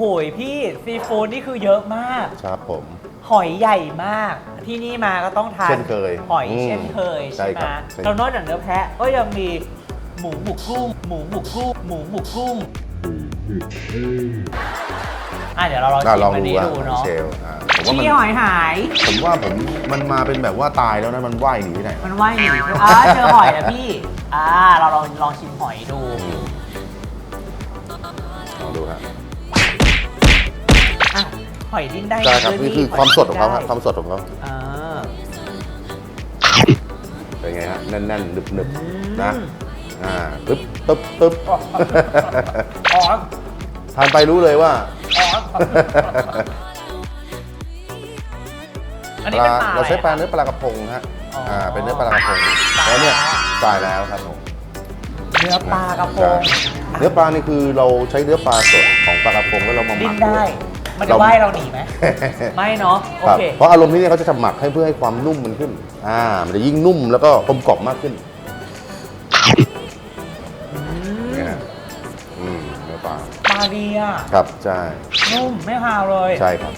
โหยพี่ซีฟู้ดนี่คือเยอะมาก ครับผม หอยใหญ่มาก ที่นี่มาก็ต้องทานเช่นเคยหอยอืมเช่นเคยใช่ใช่ไหมครับใช่ แล้วนอกจากเนื้อแพะก็ยังมีหมูหมูกุ้งหมูหมูกุ้งหมูหมูกุ้งอะเดี๋ยวเราลองอะชิลองมอันดูนี้ว่าดูเนาะเชลอ่าผมว่ามัน พี่หอยหาย ผมว่าผมมันมาเป็นแบบว่าตายแล้วนะ มันว่ายหนีไปไหน มันว่ายหนีอ่าเจอหอยแล้วพี่ อ่า เราลองลองชิมหอยดู ลองดูฮะอะ หอยดิ้นได้ใช่ครับด้วยนี่คือหยความสดของเขาดิ้ฮะนความสดของเขาอ่าเป็นไงฮะแน่นๆหนึบอืมๆนะอ่าตึ๊บตึ๊บตึ๊บอ๋อทานไปรู้เลยว่าอ๋ออันปนี้ลาเป็นปลาเราใช้ปลาอะไรเนื้อปลากระพงฮะอ๋ออ่อ่าเป็นเนื้อปลากระพงตายแล้วเนี่ยแล้วตายแล้วครับผม เนื้อปลากระพงเนื้อปลานี่คือเราใช้เนื้อปลาสดของปลากระพงแล้วเรามาหดิ้มันกได้วยมันจะว่ายเราหนีไหมไม่เนาะโอครับเค เพราะอารมณ์ที่นี่เขาจะทำหมักให้เพื่อให้ความนุ่มมันขึ้น อ่า มันจะยิ่งนุ่มแล้วก็กลมกล่อมมากขึ้นอืมเนี่ยฮะอืมเนื้อปลาปลาดีอะ ครับใช่นุ่มไม่ฮาวเลย ใช่ครับ